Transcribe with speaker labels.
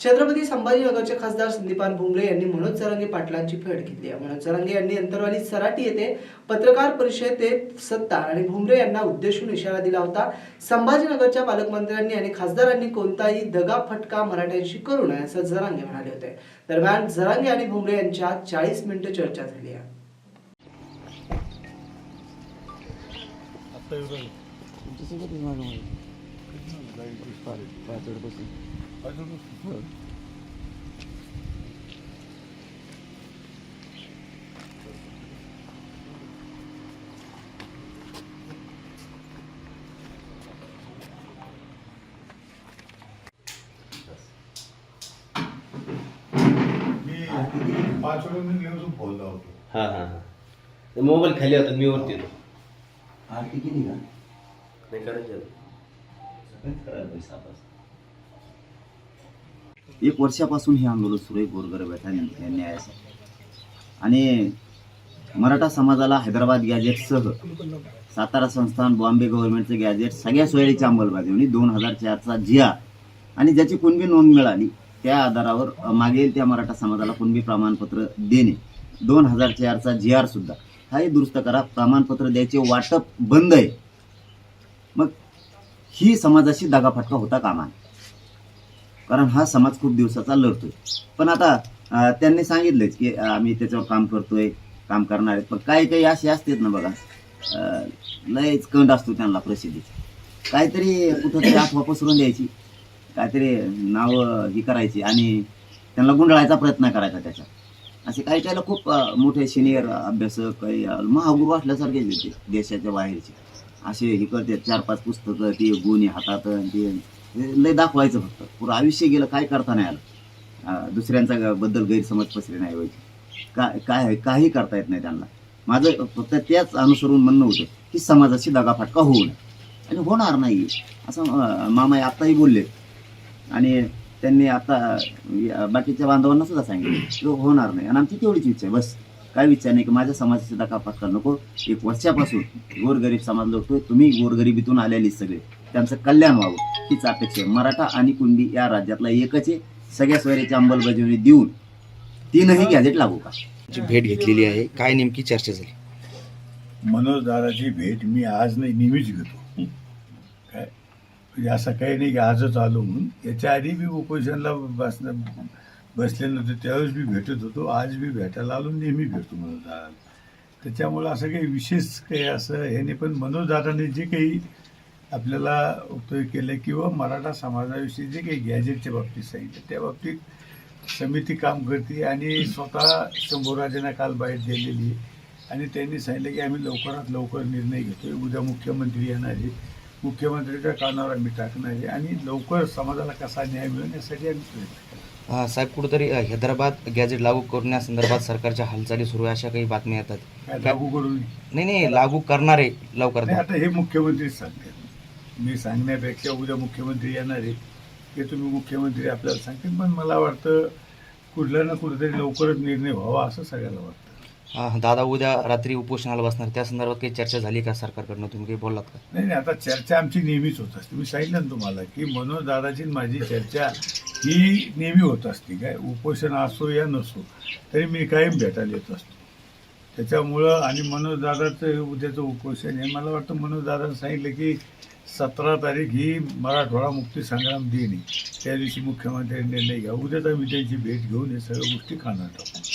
Speaker 1: छत्रपती संभाजीनगरचे खासदार संदीपान भुमरे यांनी मनोज जरांगे पाटलांची भेट घेतली. आहे मनोज जरांगे यांनी अंतरवाली सराटी येथे पत्रकार परिषदेत सत्तार आणि भुमरे यांना उद्देशून इशारा दिला होता. संभाजीनगरच्या पालकमंत्र्यांनी आणि खासदारांनी कोणताही दगा फटका मराठ्यांशी करू नये असं जरांगे म्हणाले होते. दरम्यान जरांगे आणि भुमरे यांच्यात चाळीस मिनिटं चर्चा झाली आहे.
Speaker 2: पाच हो
Speaker 3: मी बोलला होतो.
Speaker 4: हा हा हा. मोबाईल खाली होता मी वरती होतो.
Speaker 2: आरती केली का?
Speaker 4: नाही करायचं.
Speaker 2: करायला वाजता एक वर्षापासून हे आंदोलन सुरू आहे गोरगरिबाच्या न्यायासाठी. आणि मराठा समाजाला हैदराबाद गॅजेटसह सातारा संस्थान बॉम्बे गव्हर्नमेंटचं गॅजेट सगळ्या सोयीची अंमलबजावणी दोन हजार चारचा जिया आणि ज्याची कुणबी नोंद मिळाली त्या आधारावर मागेल त्या मराठा समाजाला कुणबी प्रमाणपत्र देणे. दोन हजार चारचा जी आर सुद्धा. हाही दुरुस्त करा प्रमाणपत्र द्यायचे वाटप बंद आहे. मग ही समाजाशी दगाफटका होता कामा नये. कारण हा समाज खूप दिवसाचा लढतोय. पण आता त्यांनी सांगितलंच की आम्ही त्याच्यावर काम करतोय काम करणार आहेत. पण काही काही असे असतात ना बघा लयच कंड असतो त्यांना प्रसिद्धी काहीतरी कुठंतरी अफवा पसरून द्यायची काहीतरी नावं ही करायची आणि त्यांना गुंडाळायचा प्रयत्न करायचा त्याच्या असे काही काहीला खूप मोठे सिनियर अभ्यासक काही महागुरु महागुरू असल्यासारखे ते देशाच्या बाहेरचे. असे हे करते चार पाच पुस्तकं ते गुन्हे हातात आणि ते लय दाखवायचं फक्त. पुरं आयुष्य गेलं काय करता नाही आलं. दुसऱ्यांचा बद्दल गैरसमज पसरे नाही व्हायचे. काय काय काही करता येत नाही त्यांना. माझं फक्त त्याच अनुसरून म्हणणं होतं की समाजाशी दगाफटका होऊ नये. आणि होणार नाही असं मामा आत्ताही बोलले. आणि त्यांनी आता बाकीच्या बांधवांना सुद्धा सांगितलं की हो, होणार नाही. आणि आमची तेवढीच इच्छा आहे बस. काय विचार नाही की माझ्या समाजाची दगाफटका नको. एक वर्षापासून गोरगरीब समाज लोटतोय तुम्ही गोरगरिबीतून आलेली सगळे. त्यांचं कल्याण व्हावं हीच अपेक्षा आहे. मराठा आणि कुणबी या राज्यातला एकच आहे. सगळ्या सोयरीची अंमलबजावणी देऊन तीनही गॅजेट लागू का?
Speaker 5: भेट घेतलेली आहे काय नेमकी चर्चा झाली?
Speaker 3: मनोज दादाची भेट मी आज नाही नेहमीच घेतो. काय? म्हणजे असं काही नाही की आजच आलो म्हणून. याच्या आधी मी उपोषणला बसणं बसले नव्हते त्यावेळेस मी भेटत होतो. आज मी भेटायला आलो नेहमी भेटतो मनोज दादाला. त्याच्यामुळं असं काही विशेष काही असं हे नाही. पण मनोज दादाने जे काही आपल्याला उपयोग केलं किंवा मराठा समाजाविषयी जे काही गॅजेटच्या बाबतीत सांगितलं त्या बाबतीत समिती काम करते आणि स्वतः शंभूराजांना काल बाहेर दिलेली आणि त्यांनी सांगितलं की आम्ही लवकरात लवकर निर्णय घेतोय. उद्या मुख्यमंत्री येणार आहे. मुख्यमंत्र्याच्या कानावर आम्ही टाकणार आहे. आणि लवकर समाजाला कसा न्याय मिळेल यासाठी आम्ही प्रयत्न करतो.
Speaker 5: साहेब कुठेतरी हैदराबाद गॅजेट लागू करण्यासंदर्भात सरकारच्या हालचाली सुरू आहे अशा काही बातम्या येतात?
Speaker 3: लागू करून
Speaker 5: नाही नाही लागू करणार आहे लवकर
Speaker 3: आता हे मुख्यमंत्रीच सांगतात. मी सांगण्यापेक्षा उद्या मुख्यमंत्री येणार आहे हे तुम्ही मुख्यमंत्री आपल्याला सांगतील. पण मला वाटतं कुठल्या ना कुठेतरी लवकरच निर्णय व्हावा असं सगळ्याला वाटतं.
Speaker 5: दादा उद्या रात्री उपोषणाला बसणार त्या संदर्भात काही चर्चा झाली का सरकारकडनं? तुम्ही काही बोललात का?
Speaker 3: नाही नाही आता चर्चा आमची नेहमीच होत असते. मी सांगितलं ना तुम्हाला की मनोज दादाची माझी चर्चा ही नेहमी होत असते. काय उपोषण असो या नसो तरी मी कायम भेटायला येत असतो. त्याच्यामुळं आणि मनोज दादाचं उद्याचं उपोषण आहे. मला वाटतं मनोज दादानं सांगितलं की सतरा तारीख ही मराठवाडा मुक्ती संग्राम दिन आहे. त्या दिवशी मुख्यमंत्र्यांनी निर्णय घ्या. उद्याच आम्ही त्यांची भेट घेऊन हे सगळ्या गोष्टी खाणार आहोत.